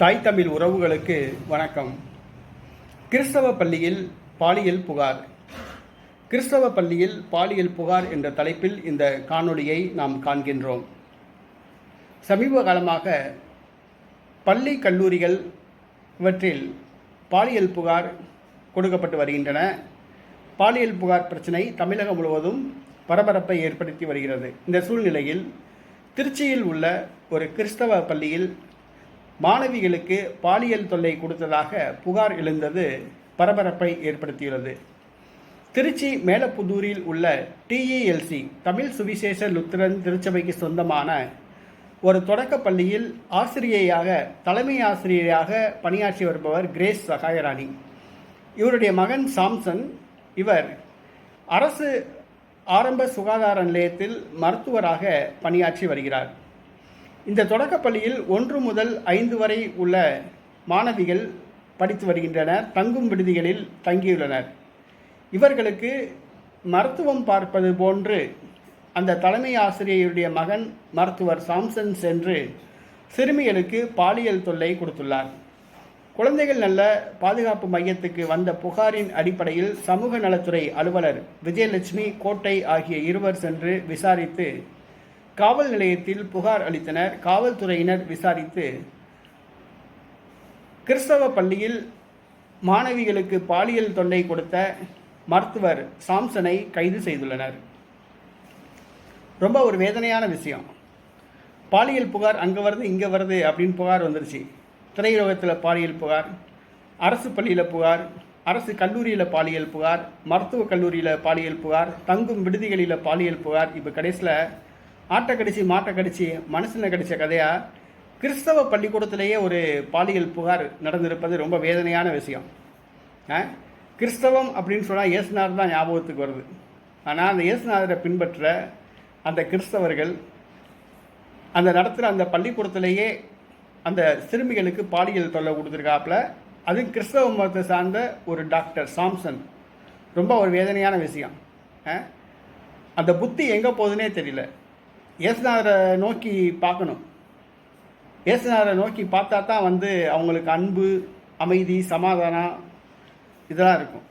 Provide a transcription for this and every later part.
தாய் தமிழ் உறவுகளுக்கு வணக்கம். கிறிஸ்தவ பள்ளியில் பாலியல் புகார். கிறிஸ்தவ பள்ளியில் பாலியல் புகார் என்ற தலைப்பில் இந்த காணொளியை நாம் காண்கின்றோம். சமீப காலமாக பள்ளி கல்லூரிகள் இவற்றில் பாலியல் புகார் கொடுக்கப்பட்டு வருகின்றன. பாலியல் புகார் பிரச்சினை தமிழகம் முழுவதும் பரபரப்பை ஏற்படுத்தி வருகிறது. இந்த சூழ்நிலையில் திருச்சியில் உள்ள ஒரு கிறிஸ்தவ பள்ளியில் மாணவிகளுக்கு பாலியல் தொல்லை கொடுத்ததாக புகார் எழுந்தது பரபரப்பை ஏற்படுத்தியுள்ளது. திருச்சி மேலப்புதூரில் உள்ள டிஇஎல்சி தமிழ் சுவிசேஷ லுத்திரன் திருச்சபைக்கு சொந்தமான ஒரு தொடக்கப் பள்ளியில் ஆசிரியையாக தலைமை ஆசிரியராக பணியாற்றி வருபவர் கிரேஸ் சகாயராணி. இவருடைய மகன் சாம்சன் இவர் அரசு ஆரம்ப சுகாதார நிலையத்தில் மருத்துவராக பணியாற்றி வருகிறார். இந்த தொடக்கப்பள்ளியில் ஒன்று முதல் ஐந்து வரை உள்ள மாணவிகள் படித்து வருகின்றனர் தங்கும் விடுதிகளில் தங்கியுள்ளனர். இவர்களுக்கு மருத்துவம் பார்ப்பது போன்று அந்த தலைமை ஆசிரியருடைய மகன் மருத்துவர் சாம்சன் சென்று சிறுமிகளுக்கு பாலியல் தொல்லை கொடுத்துள்ளார். குழந்தைகள் நல்ல பாதுகாப்பு மையத்துக்கு வந்த புகாரின் அடிப்படையில் சமூக நலத்துறை அலுவலர் விஜயலட்சுமி கோட்டை ஆகிய இருவர் சென்று விசாரித்து காவல் நிலையத்தில் புகார் அளித்தனர். காவல்துறையினர் விசாரித்து கிறிஸ்தவ பள்ளியில் மாணவிகளுக்கு பாலியல் தொல்லை கொடுத்த மருத்துவர் சாம்சனை கைது செய்துள்ளனர். ரொம்ப ஒரு வேதனையான விஷயம். பாலியல் புகார் அங்கே வருது இங்கே வருது அப்படின்னு புகார் வந்துருச்சு. திரையுலகத்தில் பாலியல் புகார் அரசு பள்ளியில் புகார் அரசு கல்லூரியில் பாலியல் புகார் மருத்துவக் கல்லூரியில் பாலியல் புகார் தங்கும் விடுதிகளில் பாலியல் புகார். இப்போ கடைசியில் ஆட்டை கடிச்சு மாட்டை கடிச்சு மனுஷனை கடிச்ச கதையாக கிறிஸ்தவ பள்ளிக்கூடத்திலேயே ஒரு பாலியல் புகார் நடந்திருப்பது ரொம்ப வேதனையான விஷயம். ஆ? கிறிஸ்தவம் அப்படின்னு சொன்னால் இயேசுநாதர் தான் ஞாபகத்துக்கு வருது. ஆனால் அந்த இயேசுநாதரை பின்பற்ற அந்த கிறிஸ்தவர்கள் அந்த நடத்துகிற அந்த பள்ளிக்கூடத்திலேயே அந்த சிறுமிகளுக்கு பாலியல் தொல்லை கொடுத்துருக்காப்புல. அது கிறிஸ்தவ மதத்தை சார்ந்த ஒரு டாக்டர் சாம்சன். ரொம்ப ஒரு வேதனையான விஷயம். ஆ? அந்த புத்தி எங்கே போகுதுன்னே தெரியல. இயேசுநாதரை நோக்கி பார்க்கணும். இயேசுநாதரை நோக்கி பார்த்தா தான் வந்து அவங்களுக்கு அன்பு அமைதி சமாதானம் இதெல்லாம் இருக்கும்.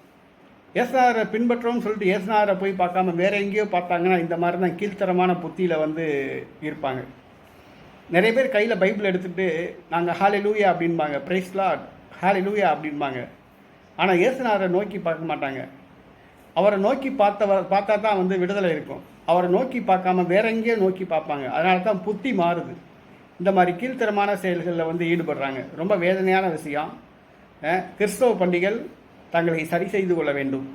இயேசுநாதரை பின்பற்றோம்னு சொல்லிட்டு இயேசுநாதரை போய் பார்க்காம வேற எங்கேயோ பார்த்தாங்கன்னா இந்த மாதிரி தான் கீழ்த்தரமான புத்தியில் வந்து இருப்பாங்க. நிறைய பேர் கையில் பைபிள் எடுத்துகிட்டு நாங்கள் ஹாலி லூயா அப்படின்பாங்க பிரைஸ்லா ஹாலி லூயா அப்படின்பாங்க ஆனால் இயேசுநாதரை நோக்கி பார்க்க மாட்டாங்க. அவரை நோக்கி பார்த்தவ பார்த்தா தான் வந்து விடுதலை இருக்கும். அவரை நோக்கி பார்க்காம வேற எங்கேயோ நோக்கி பார்ப்பாங்க. அதனால தான் புத்தி மாறுது. இந்த மாதிரி கீழ்த்தரமான செயல்களில் வந்து ஈடுபடுறாங்க. ரொம்ப வேதனையான விஷயம். கிறிஸ்தவ பண்டிகள் தங்களை சரி செய்து கொள்ள வேண்டும்.